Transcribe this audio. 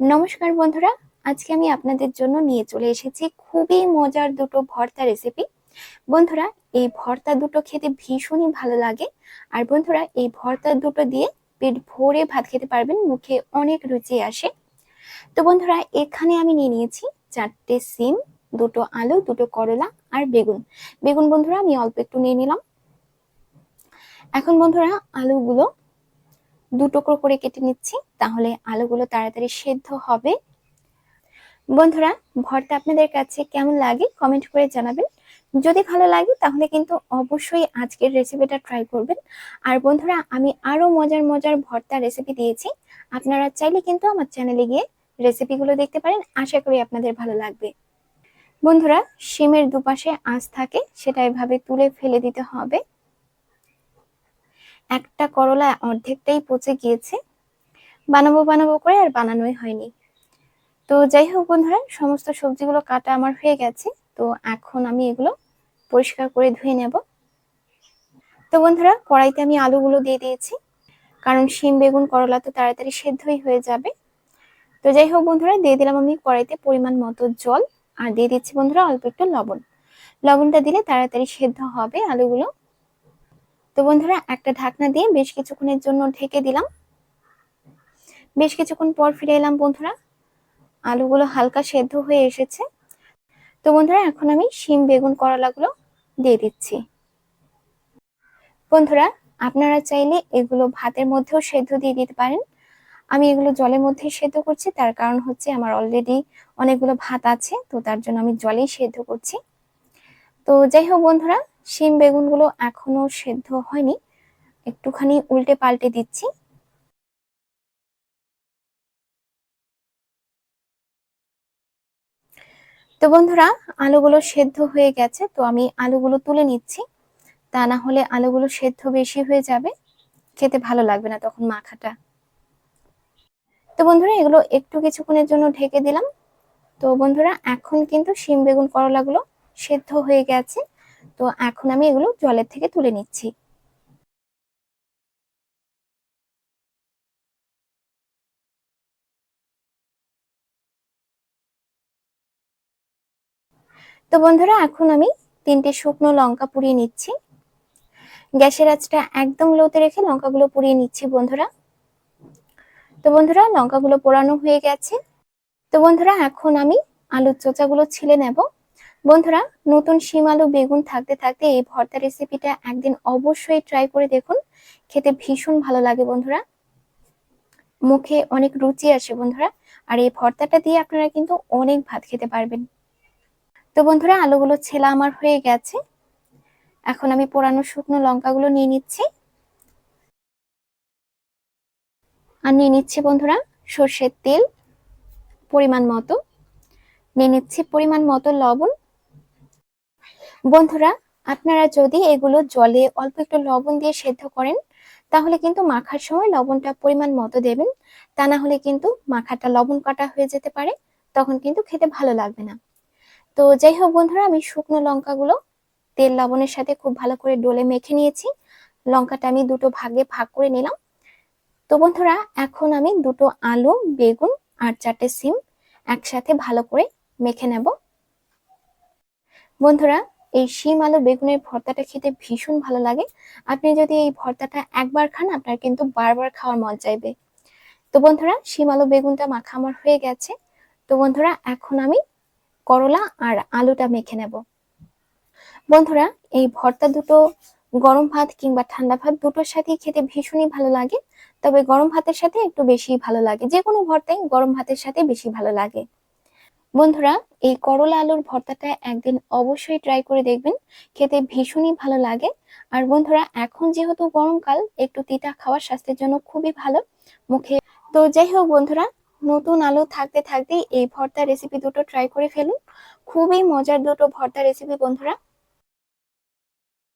নমস্কার বন্ধুরা, আজকে আমি আপনাদের জন্য নিয়ে চলে এসেছি খুবই মজার দুটো ভর্তা রেসিপি বন্ধুরা, এই ভর্তা দুটো খেতে ভীষণই ভালো লাগে। আর বন্ধুরা, এই ভর্তা দুটো দিয়ে পেট ভরে ভাত খেতে পারবেন, মুখে অনেক রুচি আসে। তো বন্ধুরা, এখানে আমি নিয়ে নিয়েছি চারটে সিম, দুটো আলু, দুটো করলা আর বেগুন। বেগুন বন্ধুরা, আমি অল্প একটু নিয়ে নিলাম। এখন বন্ধুরা, আলুগুলো দু করে কেটে নিচ্ছি, তাহলে আলুগুলো তাড়াতাড়ি সেদ্ধ হবে। বন্ধুরা, ভর্তা আপনাদের কাছে কেমন লাগে কমেন্ট করে জানাবেন। যদি ভালো লাগে, তাহলে কিন্তু অবশ্যই আজকের রেসিপিটা ট্রাই করবেন। আর বন্ধুরা, আমি আরও মজার মজার ভর্তা রেসিপি দিয়েছি। আপনারা চাইলে কিন্তু আমার চ্যানেলে গিয়ে রেসিপিগুলো দেখতে পারেন। আশা করি আপনাদের ভালো লাগবে। বন্ধুরা, শিমের দুপাশে আঁচ থাকে, সেটা এভাবে তুলে ফেলে দিতে হবে। একটা করলা অর্ধেকটাই পচে গিয়েছে। বানাবো বানাবো করে আর বানানোই হয়নি। তো যাই হোক বন্ধুরা, সমস্ত সবজিগুলো কাটা আমার হয়ে গেছে। তো এখন আমি এগুলো পরিষ্কার করে ধুয়ে নেব। তো বন্ধুরা, কড়াইতে আমি আলুগুলো দিয়ে দিয়েছি। কারণ শিম, বেগুন, করলা তো তাড়াতাড়ি সেদ্ধই হয়ে যাবে। তো যাই হোক বন্ধুরা, দিয়ে দিলাম আমি কড়াইতে পরিমাণ মতো জল। আর দিয়ে দিচ্ছি বন্ধুরা অল্প একটু লবণ। লবণটা দিলে তাড়াতাড়ি সেদ্ধ হবে আলুগুলো। তো বন্ধুরা, একটা ঢাকনা দিয়ে বেশ কিছুক্ষণের জন্য ঢেকে দিলাম। বেশ কিছুক্ষণ পর ফিরে এলাম বন্ধুরা, আলুগুলো হালকা সেদ্ধ হয়ে এসেছে। তো বন্ধুরা, এখন আমি শিম, বেগুন, করলাগুলো দিয়ে দিচ্ছি। বন্ধুরা, আপনারা চাইলে এগুলো ভাতের মধ্যেও সেদ্ধ দিয়ে দিতে পারেন। আমি এগুলো জলের মধ্যে সেদ্ধ করছি, তার কারণ হচ্ছে আমার অলরেডি অনেকগুলো ভাত আছে, তো তার জন্য আমি জলেই সেদ্ধ করছি। তো যাই হোক বন্ধুরা শিম বেগুনগুলো এখনও সেদ্ধ হয়নি। একটুখানি উল্টে পাল্টে দিচ্ছি। তো বন্ধুরা, আলুগুলো সেদ্ধ হয়ে গেছে, তো আমি আলুগুলো তুলে নিচ্ছি। তা না হলে আলুগুলো সেদ্ধ বেশি হয়ে যাবে, খেতে ভালো লাগবে না তখন মাখাটা। তো বন্ধুরা, এগুলো একটু কিছুক্ষণের জন্য ঢেকে দিলাম। তো বন্ধুরা, এখন কিন্তু শিম বেগুন করলাগুলো সেদ্ধ হয়ে গেছে। তো এখন আমি এগুলো জলের থেকে তুলে নিচ্ছি। তো বন্ধুরা, এখন আমি তিনটে শুকনো লঙ্কা পুড়িয়ে নিচ্ছি। গ্যাসের আঁচটা একদম লোতে রেখে লঙ্কাগুলো পুড়িয়ে নিচ্ছি বন্ধুরা। তো বন্ধুরা, লঙ্কাগুলো পোড়ানো হয়ে গেছে। তো বন্ধুরা, এখন আমি আলুর চোচাগুলো ছিলে নেব। বন্ধুরা, নতুন শিম আলু, বেগুন থাকতে থাকতে এই ভর্তা রেসিপিটা একদিন অবশ্যই ট্রাই করে দেখুন। খেতে ভীষণ ভালো লাগে বন্ধুরা। মুখে অনেক রুচি আসে বন্ধুরা। আর এই ভর্তাটা দিয়ে আপনারা কিন্তু অনেক ভাত খেতে পারবেন। তো বন্ধুরা, আলুগুলো ছেলা আমার হয়ে গেছে। এখন আমি পোড়ানো শুকনো লঙ্কাগুলো নিয়ে নিচ্ছি। আর নিয়ে নিচ্ছি বন্ধুরা সর্ষের তেল পরিমাণ মতো। নিয়ে নিচ্ছি পরিমাণ মতো লবণ। বন্ধুরা, আপনারা যদি এগুলো জলে অল্প একটু লবণ দিয়ে সেদ্ধ করেন, তাহলে কিন্তু মাখার সময় লবণটা পরিমাণ মতো দেবেন। তা না হলে কিন্তু মাখাটা লবণ কাটা হয়ে যেতে পারে, তখন কিন্তু খেতে ভালো লাগবে না। তো যাই হোক বন্ধুরা, আমি শুকনো লঙ্কাগুলো তেল লবণের সাথে খুব ভালো করে ডলে মেখে নিয়েছি। লঙ্কাটা আমি দুটো ভাগে ভাগ করে নিলাম। তো বন্ধুরা, এখন আমি দুটো আলু, বেগুন আর চারটে সিম একসাথে ভালো করে মেখে নেব। বন্ধুরা এই শিম আলু বেগুনের ভর্তাটা খেতে ভীষণ ভালো লাগে। আপনি যদি এই ভর্তাটা একবার খান, আপনার কিন্তু বারবার খাওয়ার মন চাইবে। তো বন্ধুরা, শিম আলু বেগুনটা মাখা আমার হয়ে গেছে। তো বন্ধুরা, এখন আমি করলা আর আলুটা মেখে নেব। বন্ধুরা, এই ভর্তা দুটো গরম ভাত কিংবা ঠান্ডা ভাত দুটোর সাথেই খেতে ভীষণই ভালো লাগে। তবে গরম ভাতের সাথে একটু বেশি ভালো লাগে। যে কোনো ভর্তাই গরম ভাতের সাথে বেশি ভালো লাগে। বন্ধুরা, এই করলা আলুর ভর্তাটা একদিন অবশ্যই ট্রাই করে দেখবেন। খেতে ভীষণই ভালো লাগে। আর বন্ধুরা, এখন যেহেতু গরমকাল, একটু তিতা খাওয়া স্বাস্থ্যের জন্য খুবই ভালো। মুখে তো যাই হোক বন্ধুরা, নতুন আলু থাকতে থাকতেই এই ভর্তা রেসিপি দুটো ট্রাই করে ফেলুন। খুবই মজার দুটো ভর্তা রেসিপি বন্ধুরা।